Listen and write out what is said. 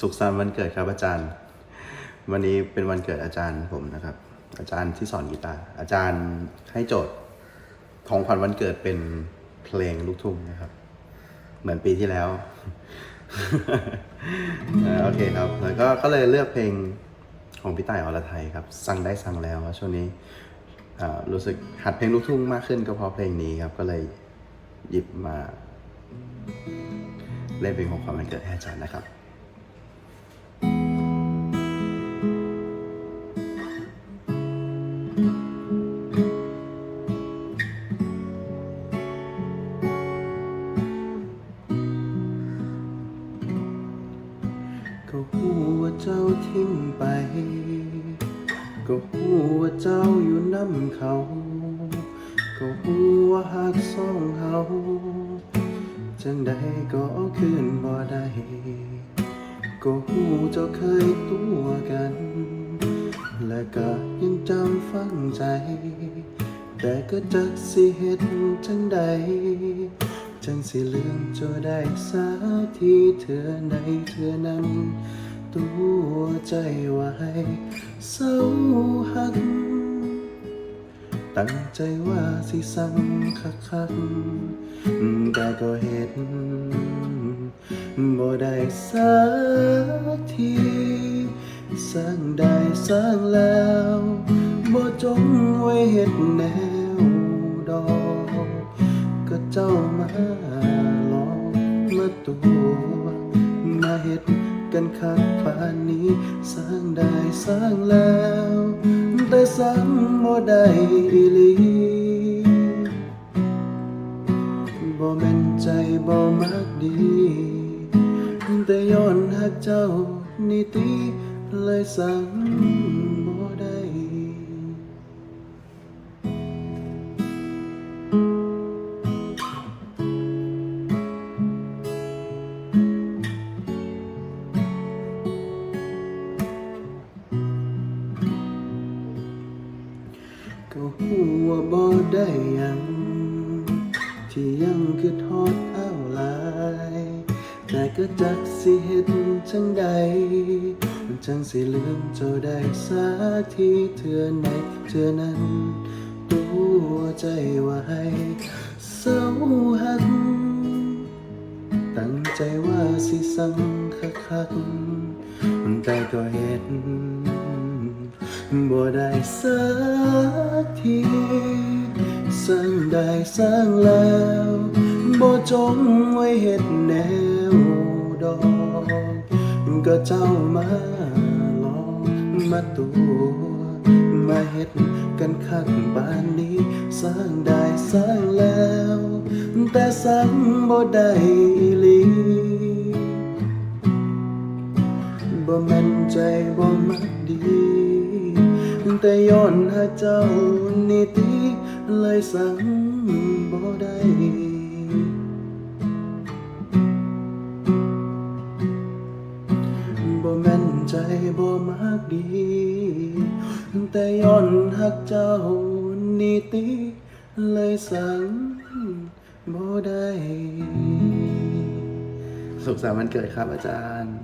สุขสันต์วันเกิดครับอาจารย์ วันนี้เป็นวันเกิดอาจารย์ผมนะครับ อาจารย์ที่สอนกีตาร์อาจารย์ให้โจทย์ของขวัญวันเกิดเป็นเพลงลูกทุ่งนะครับ เหมือนปีที่แล้วโอเคครับ แล้วก็ก็เลยเลือกเพลงของพี่ต่ายอรไทยครับ สั่งได้สั่งแล้วช่วงนี้รู้สึกหัดเพลงลูกทุ่งมากขึ้นก็เพราะเพลงนี้ครับ ก็เลยหยิบมา เล่นเพลงของความวันเกิดให้อาจารย์นะครับ ก็หูว่าเจ้าทิ้งไป ก็หูว่าเจ้าอยู่น้ำเขา ก็หูว่าหักสองเฮาจังใดก็คืนบ่ได้ ก็หูเจ้าเคยตัวกัน ก็ยังจำฝังใจ แต่ก็จักสิเฮ็ดจังใด จังสิลืมเจ้าได้สักทีเธอในเธอนั้นตัวใจไว้เศร้าหัก ตั้งใจว่าสิสั่งคักคักแต่ก็เห็นบ่ได้สักที สั่งได้สั่งแล้วบ่จงไว้เฮ็ดแนวดอกก็เจ้ามาหลอกมาตัวมาเฮ็ดกันคักป่านนี้สร้างได้สร้างแล้ว แต่สร้างบ่ได้อีหลีบ่แม่นใจบ่มักดี แต่ย้อนหักเจ้านี่ติ เลยสั่งบ่ได้ก็หัวบ่ได้ยัง ที่ยังคือทอดเอ แต่ก็จักสิเฮ็ดจังใด มันจังสิลืมเจ้าได้สักทีเทื่อไหนเทื่อนั้นตัวใจไว้เศร้าหัก ตั้งใจว่าสิสั่งคักๆแต่ก็เห็นบ่ได้สักทีสั่งได้สั่งแล้วบ่จงไว้เฮ็ดแนว ดอกก็เจ้ามาลอกมาตัวมาเฮ็ดกันคักปานนี้ สร้างได้สร้างแล้ว แต่สั่งบ่ได้อีลีบ่แม่นใจบ่มักดี แต่ย้อนหาเจ้านี่ติเลยสั่งบ่ได้ บ่มักดีแต่ย้อนหักเจ้านี่ติเลยสั่งบ่ได้ สุขสันต์วันเกิดครับอาจารย์